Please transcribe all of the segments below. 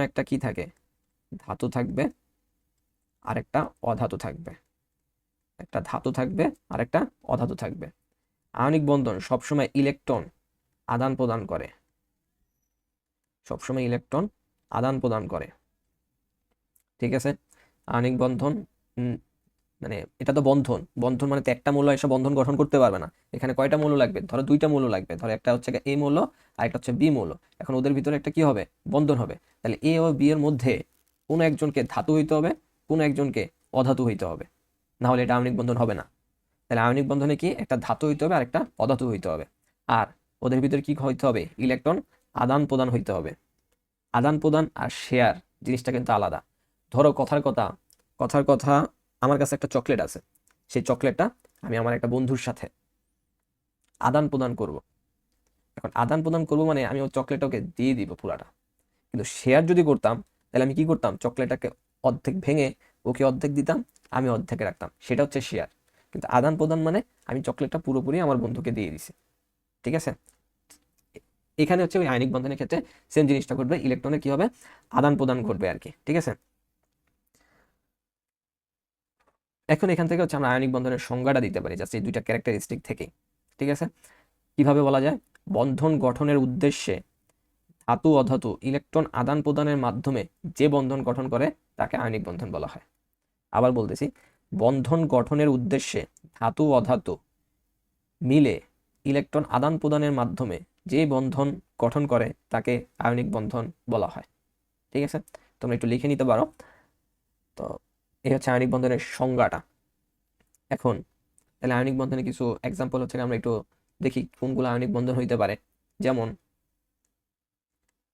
একটা কি থাকে? ধাতু থাকবে আর একটা অধাতু থাকবে। একটা ধাতু থাকবে আর একটা অধাতু থাকবে। আয়নিক বন্ধন সবসময় ইলেকট্রন আদান প্রদান করে। সবসময় ইলেকট্রন আদান প্রদান করে। ঠিক আছে? আয়নিক বন্ধন মানে এটা তো বন্ধন। বন্ধন মানে একটা মূল্য এসে বন্ধন গঠন করতে পারবে না। এখানে কয়টা মূল্য লাগবে? ধরো দুইটা মূল্য লাগবে। ধরো একটা হচ্ছে এ মূল্য আর একটা হচ্ছে বি মূল্য এখন ওদের ভিতরে একটা কি হবে? বন্ধন হবে। তাহলে এ ও বি এর মধ্যে কোনো একজনকে ধাতু হইতে হবে, কোনো একজনকে অধাতু হইতে হবে। না হলে এটা আয়নিক বন্ধন হবে না। তাহলে আয়নিক বন্ধনে কি? একটা ধাতু হইতে হবে আর একটা অধাতু হইতে হবে। আর ওদের ভিতরে কি হইতে হবে? ইলেকট্রন আদান প্রদান হইতে হবে। আদান প্রদান আর শেয়ার জিনিসটা কিন্তু আলাদা। ধরো কথার কথা কথার কথা আমার কাছে একটা চকলেট আছে। সেই চকলেটটা আমি আমার একটা বন্ধুর সাথে আদান প্রদান করব। এখন আদান প্রদান করব মানে আমি ওই চকলেটটা ওকে দিয়ে দিব পুরাটা। কিন্তু শেয়ার যদি করতাম, তাহলে আমি কি করতাম? চকলেটটাকে অর্ধেক ভেঙে ওকে অর্ধেক দিতাম, আমি অর্ধেকে রাখতাম। সেটা হচ্ছে শেয়ার কিন্তু আদান প্রদান মানে আমি চকলেটটা পুরোপুরি আমার বন্ধুকে দিয়ে দিছি। ঠিক আছে? এখানে হচ্ছে ওই আইনিক বন্ধনের ক্ষেত্রে সেম জিনিসটা ঘটবে। ইলেকট্রনের কি হবে? আদান প্রদান ঘটবে আর কি। ঠিক আছে? এখন এখান থেকে হচ্ছে আমরা আয়নিক বন্ধনের সংজ্ঞাটা দিতে পারি জাস্ট এই দুইটা ক্যারেক্টারিস্টিক থেকে ঠিক আছে? কীভাবে বলা যায়? বন্ধন গঠনের উদ্দেশ্যে ধাতু অধাতু ইলেকট্রন আদান প্রদানের মাধ্যমে যে বন্ধন গঠন করে তাকে আয়নিক বন্ধন বলা হয়। আবার বলতেছি, বন্ধন গঠনের উদ্দেশ্যে ধাতু অধাতু মিলে ইলেকট্রন আদান প্রদানের মাধ্যমে যে বন্ধন গঠন করে তাকে আয়নিক বন্ধন বলা হয়, ঠিক আছে? তোমরা একটু লিখে নিতে পারো। তো এই হচ্ছে আয়নিক বন্ধনের সংজ্ঞাটা। এখন, তাহলে আয়নিক বন্ধনের কিছু এক্সাম্পল হচ্ছে আমরা একটু দেখি কোনগুলো আয়নিক বন্ধন হইতে পারে। যেমন,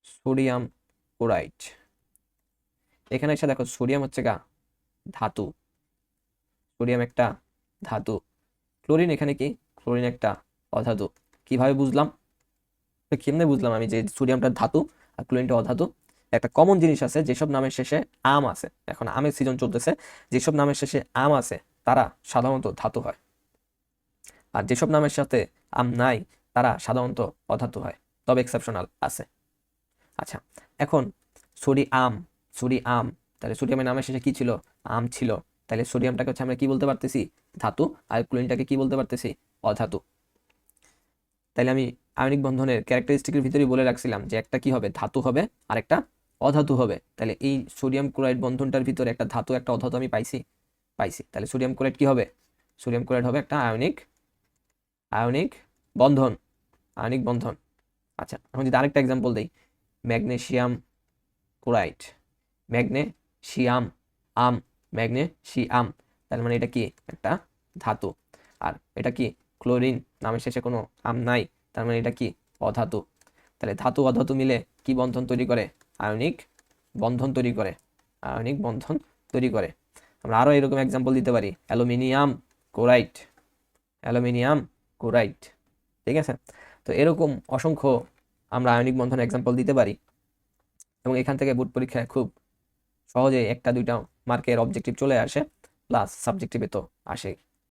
সোডিয়াম ক্লোরাইড। এখানে এসে দেখো সোডিয়াম হচ্ছে গা, ধাতু। সোডিয়াম একটা ধাতু। ক্লোরিন এখানে কি? ক্লোরিন একটা অধাতু। কীভাবে বুঝলাম? কেমনে বুঝলাম আমি যে সোডিয়ামটা ধাতু আর ক্লোরিনটা অধাতু? একটা কমন জিনিস আছে, যেসব নামের শেষে আম আছে। এখন আমের সিজন চলতেছে, যেসব নামের শেষে আম আছে, তারা সাধারণত ধাতু হয়। আর যেসব নামের সাথে আম নাই, তারা সাধারণত অধাতু হয়, তবে এক্সেপশনাল আছে। আচ্ছা এখন সোডি আম সোডি আম, তাহলে সোডিয়ামের নামের শেষে কি ছিল? আম ছিল। তাহলে সোডিয়ামটাকে হচ্ছে আমরা কি বলতে পারতেছি? ধাতু, আর ক্লোরিনটাকে কি বলতে পারতেছি? অধাতু। তাহলে আমি আয়নিক বন্ধনের ক্যারেক্টারিস্টিকের ভিতরেই বলে রাখছিলাম যে একটা কি হবে? ধাতু হবে আর একটা অধাতু হবে। তাহলে এই সোডিয়াম ক্লোরাইড বন্ধনটার ভিতরে একটা ধাতু, একটা অধাতু আমি পাইছি পাইছি। তাহলে সোডিয়াম ক্লোরাইড কি হবে? সোডিয়াম ক্লোরাইড হবে একটা আয়নিক আয়নিক বন্ধন আয়নিক বন্ধন। আচ্ছা এখন যদি আরেকটা এক্সাম্পল দিই ম্যাগনেসিয়াম ক্লোরাইড ম্যাগনেসিয়াম আম ম্যাগনেসিয়াম তার মানে এটা কি? একটা ধাতু। আর এটা কি? ক্লোরিন নামের শেষে কোনো আম নাই, তার মানে এটা কি? অধাতু। তাহলে ধাতু, অধাতু মিলে কি বন্ধন তৈরি করে? আয়নিক বন্ধন তৈরি করে, আয়নিক বন্ধন তৈরি করে। আমরা আরও এরকম এক্সাম্পল দিতে পারি। অ্যালুমিনিয়াম ক্লোরাইড অ্যালুমিনিয়াম ক্লোরাইড, ঠিক আছে? তো এরকম অসংখ্য আমরা আয়নিক বন্ধন এক্সাম্পল দিতে পারি এবং এখান থেকে বোর্ড পরীক্ষায় খুব সহজে একটা দুইটা মার্কের অবজেক্টিভ চলে আসে প্লাস সাবজেক্টিভে তো আসে